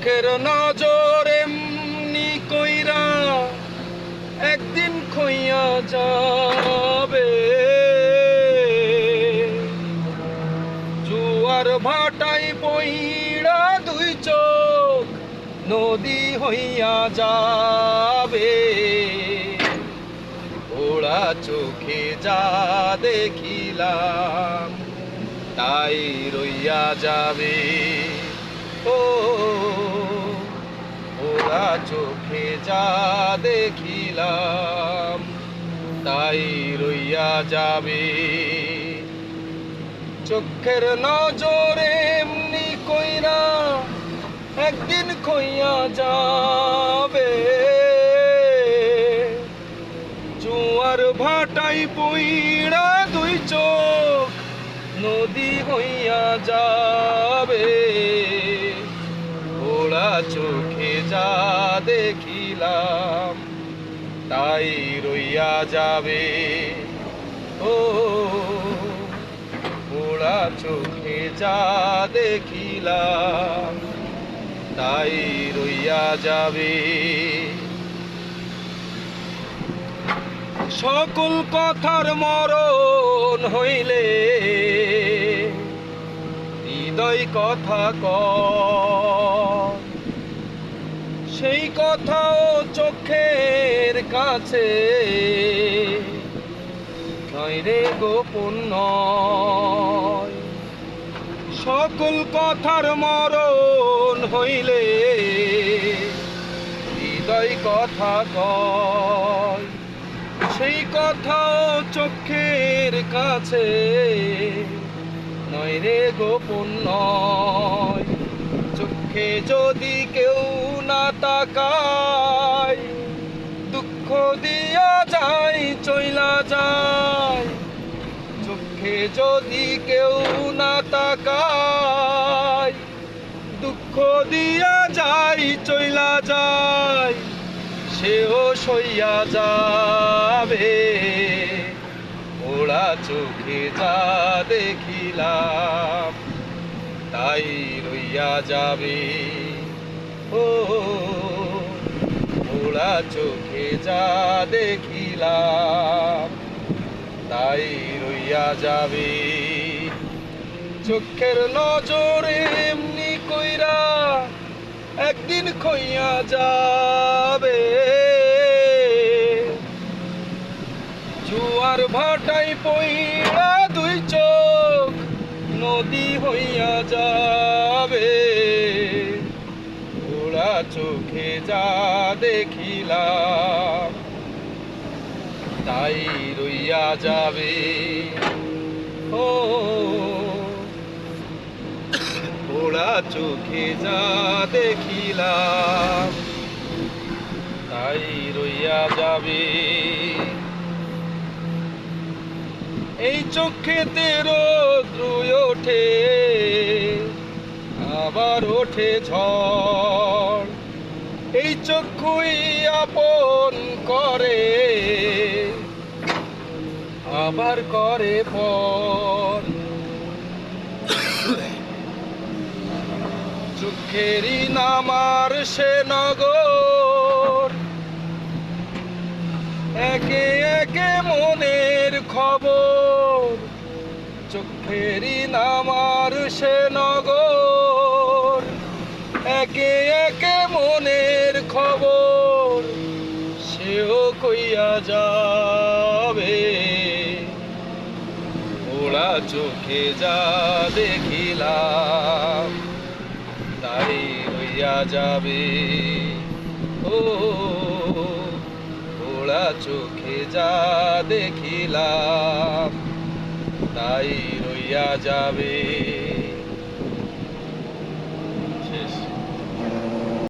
চোখের নজর এমনি কইরা একদিন খইয়া যাবে। জুয়ার ভাটাই পইড়া দুই চোখ নদী হইয়া যাবে। ওরা চোখে যা দেখিলাম, তাই রইয়া যাবে। ও ওরা চোখে যা দেখিলাম, তাই রইয়া যাবে। চোখের নজরে এমনি কইরা একদিন খইয়া যাবে। জুয়ার ভাটাই পইড়া দুই চোখ নদী হইয়া যাবে। ওরা চোখে দেখিলাম, তাই রইয়া যাবে। ও ওরা চোখে যা দেখিলাম, তাই রইয়া যাবে। সকল কথার মরণ হইলে, হৃদয় কথা ক সেই কথাও চোখের কাছে। নয় রে গোপন নয়। সকল কথার মরণ হইলে হৃদয় কথা কয়। সেই কথাও চোখের কাছে। নয় রে গোপন নয়। চোখে যদি কেউ না দুঃখ দিয়া যায় চইলা যায় চোখে যদি কেউ না তাকায়, দুঃখ দিয়া যায় চইলা যায় সেও সইয়া যাবে। ওরা চোখে যা দেখিলাম, তাই রইয়া যাবে। ওরা চোখে যা দেখিলাম, তাই রইয়া যাবে। চোখের নজরে এমনি কইরা একদিন খইয়া যাবে। জুয়ার ভাটাই পইড়া দুই চোখ নদী হইয়া যাবে। চোখে যা দেখিলাম, তাই রইয়া যাবে। ও ওরা চোখে যা দেখিলাম, তাই রইয়া যাবে। এই চোখে চোখেতে রোদ্র ওঠে, আবার ওঠে ঝড়। এই চক্ষুই আপন করে, আবার করে পর চোখেরই নামার সে নগর, একে একে মনের খবর। চোখেরই নামার সে নগর, একে যাবে। ওরা চোখে যা দেখিলাম তাই হইয়া যাবে। ও, ওরা চোখে যা দেখিলাম, তাই রইয়া যাবে।